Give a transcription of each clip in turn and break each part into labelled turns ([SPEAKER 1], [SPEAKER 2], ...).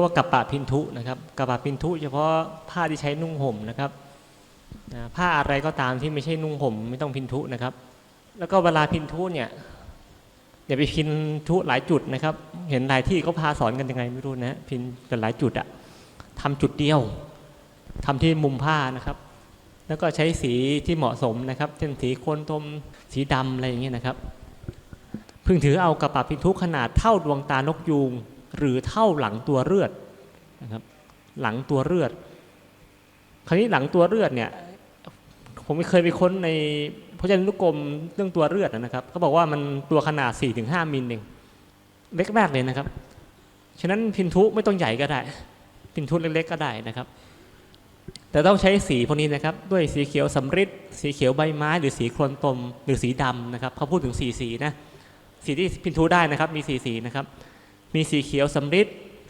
[SPEAKER 1] ยกว่ากัปปะพินทุนะครับกัปปะพินทุเฉพาะผ้าที่ใช้นุ่งห่มนะครับผ้าอะไรก็ตามที่ไม่ใช่นุ่งห่มไม่ต้องพินทุนะครับ แล้วก็เวลาพินทุเนี่ยอย่าไปพินทุหลายจุดนะครับ เห็นหลายที่เขาพาสอนกันยังไงไม่รู้นะพินกันหลายจุดอะทำจุดเดียวทำที่มุมผ้านะครับ แล้วก็ใช้สีที่เหมาะสมนะครับเช่นสีโคนตมสีดำอะไรอย่างเงี้ยนะครับ พึงถือเอากระปะพินทุขนาดเท่าดวงตานกยูง หรือเท่าหลังตัวเลือดนะครับหลังตัวเลือด คราวนี้หลังตัวเลือดเนี่ยผมไม่เคยไปค้นในพจนานุกรมเรื่องตัวเลือดนะครับเขาบอกว่ามันตัวขนาด 4-5 มิลเองเล็กมากเลยนะครับ ฉะนั้นพินทุไม่ต้องใหญ่ก็ได้ พินทุเล็กๆก็ได้นะครับ แต่ต้องใช้สีพวกนี้นะครับ ด้วยสีเขียวสำริดสีเขียวใบไม้ หรือสีโครนตม หรือสีดำนะครับเขาพูดถึงสีสีนะสีที่พินทุได้นะครับ มีสีสีนะครับ มีสีเขียวสำริด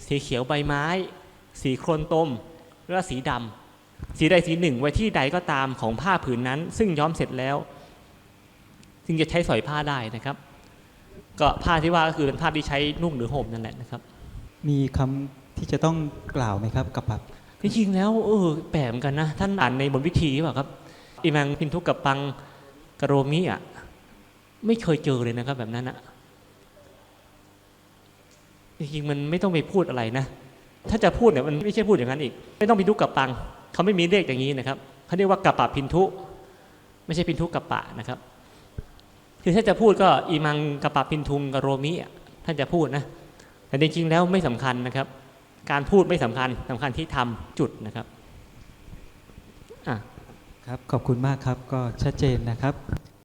[SPEAKER 1] สีเขียวใบไม้ สีโครนตมและสีดำสีใดสีหนึ่งไว้ที่ใดก็ตามของผ้าผืนนั้น ซึ่งย้อมเสร็จแล้วจึงจะใช้สอยผ้าได้นะครับ ก็ผ้าที่ว่าก็คือเป็นผ้าที่ใช้นุ่งหรือห่มนั่นแหละนะครับ
[SPEAKER 2] มีคำที่จะต้องกล่าวไหมครับกับปับ
[SPEAKER 1] จริงๆแล้วเออแปลกเหมือนกันนะ ท่านอ่านในบทวิธีหรือเปล่าครับอิมังพินทุกับปังกะโรมิอะไม่เคยเจอเลยนะครับแบบนั้นอะ จริงๆมันไม่ต้องไปพูดอะไรนะ ถ้าจะพูดเนี่ยมันไม่ใช่พูดอย่างนั้นอีก ไม่ต้องพินทุกับปังเขาไม่มีเลขอย่างนี้นะครับเขาเรียกว่ากัปปะพินทุ ไม่ใช่พินทุกับปะนะครับคือถ้าจะพูดก็อีมังกัปปะพินทุงกะโรมิท่านจะพูดนะแต่จริงๆแล้วไม่สำคัญนะครับ การพูดไม่สำคัญสำคัญที่ทำจุดนะครับอะ
[SPEAKER 2] ครับขอบคุณมากครับก็ชัดเจนนะครับ